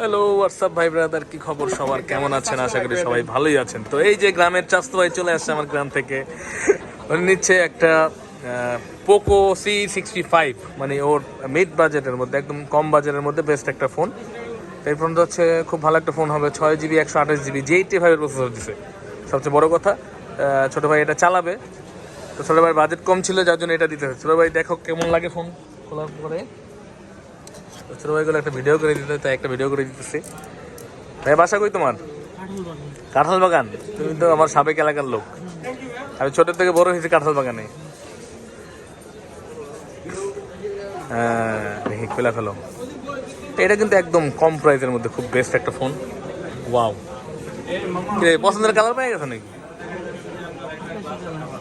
Hello WhatsApp ভাই brother কি খবর সবার? কেমন আছেন? আশা করি সবাই ভালোই আছেন। তো এই যে গ্রামের চাস্তো ভাই চলে আসছে আমার গ্রাম থেকে। উনি নিচ্ছে একটা পোকো সি সিক্সটি ফাইভ মানে ওর মিড বাজেটের মধ্যে, একদম কম বাজেটের মধ্যে বেস্ট একটা ফোন এই ফোনটা হচ্ছে খুব ভালো একটা ফোন হবে, ছয় জিবি একশো আঠাশ জিবি যেইটি ফাইভের প্রসেসর দিছে। সবচেয়ে বড় কথা ছোট ভাই এটা চালাবে। তো ছোটো ভাই বাজেট কম ছিল, যার জন্য এটা দিতে হচ্ছে। ছোট ভাই, দেখো কেমন লাগে ফোন খোলার পরে। ছোট ভাইগুলো একটা ভিডিও করে দিতে, তাই একটা ভিডিও করে দিতেছি। ভাই, বাসা কই তোমার? কাঁঠাল বাগান। তুমি তো আমার সাবেক এলাকার লোক। আমি ছোট থেকে বড় হয়েছি কাঁঠাল বাগানে। হ্যাঁ দেখি, খোলা ফেলো। এটা কিন্তু একদম কম প্রাইসের মধ্যে, খুব বেস্ট একটা ফোন ওয়াও পছন্দের কালার পেয়ে গেছে নাকি?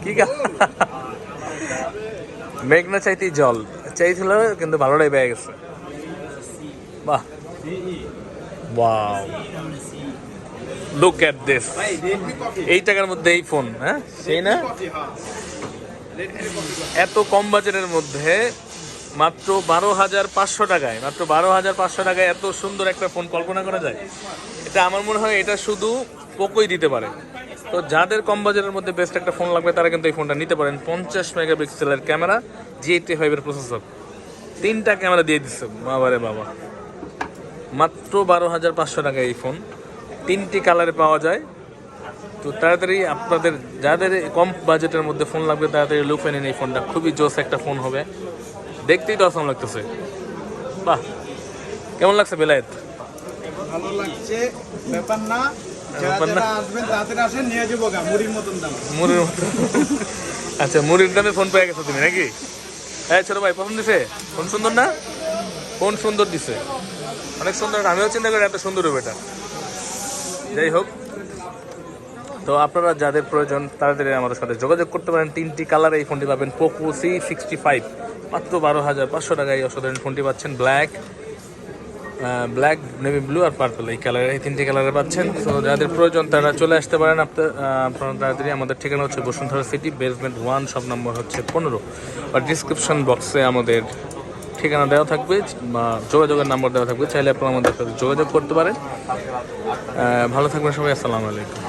কি কা- মেঘ না চাইতেই জল। চাইছিল, কিন্তু ভালোটাই পেয়ে গেছে। বাহ ওয়াও লুক এট দিস এই টাকার মধ্যে এই ফোন হ্যাঁ? সেই না? এত কম বাজেটের মধ্যে মাত্র বারো হাজার পাঁচশো টাকায় মাত্র বারো হাজার পাঁচশো টাকায় এত সুন্দর একটা ফোন কল্পনা করা যায়। এটা আমার মনে হয় এটা শুধু পোকোই দিতে পারে। তো যাদের কম বাজেটের মধ্যে বেস্ট একটা ফোন লাগবে তারা কিন্তু এই ফোনটা নিতে পারেন। পঞ্চাশ মেগাপিক্সেলের ক্যামেরা জি এইটটি ফাইভের প্রসেসর তিনটা ক্যামেরা দিয়ে দিচ্ছে। বাবারে বাবা। মাত্র বারো হাজার পাঁচশো টাকা এই ফোন তিনটি কালারে পাওয়া যায়। তো তাড়াতাড়ি আপনাদের যাদের কম বাজেটের মধ্যে ফোন লাগবে তাড়াতাড়ি লুফে নিন এই ফোনটা খুবই জোস একটা ফোন হবে। দেখতেই তো অসম লাগতেছে। বাহ! কেমন লাগছে বেলায়েত? ভালো লাগছে। ব্যাপার না আচ্ছা মুড়ির দামে ফোন পেয়ে গেছো তুমি নাকি? হ্যাঁ ছোট ভাই পছন্দ দিছে? ফোন সুন্দর না? ফোন সুন্দর দিছে। অনেক সুন্দর আমিও চিন্তা করি এত সুন্দর হবে এটা। যাই হোক, তো আপনারা যাদের প্রয়োজন তাড়াতাড়ি আমাদের সাথে যোগাযোগ করতে পারেন। তিনটি কালার এই ফোনটি পাবেন পোকো সি সিক্সটি ফাইভ মাত্র বারো হাজার পাঁচশো টাকায় অসাধারণ ফোনটি পাচ্ছেন। ব্ল্যাক ব্ল্যাক নেভি ব্লু আর পার্পল এই কালারের, এই তিনটি কালারে পাচ্ছেন। তো যাদের প্রয়োজন, তারা চলে আসতে পারেন। আপনারা তাড়াতাড়ি আমাদের ঠিকানা হচ্ছে বসুন্ধরা সিটি বেসমেন্ট ওয়ান সব নম্বর হচ্ছে পনেরো। আর ডিসক্রিপশন বক্সে আমাদের ঠিকানা দেওয়া থাকবে, বা যোগাযোগের নাম্বার দেওয়া থাকবে, চাইলে আপনারা আমাদের সাথে যোগাযোগ করতে পারেন। ভালো থাকবেন সবাই, আসসালামু আলাইকুম।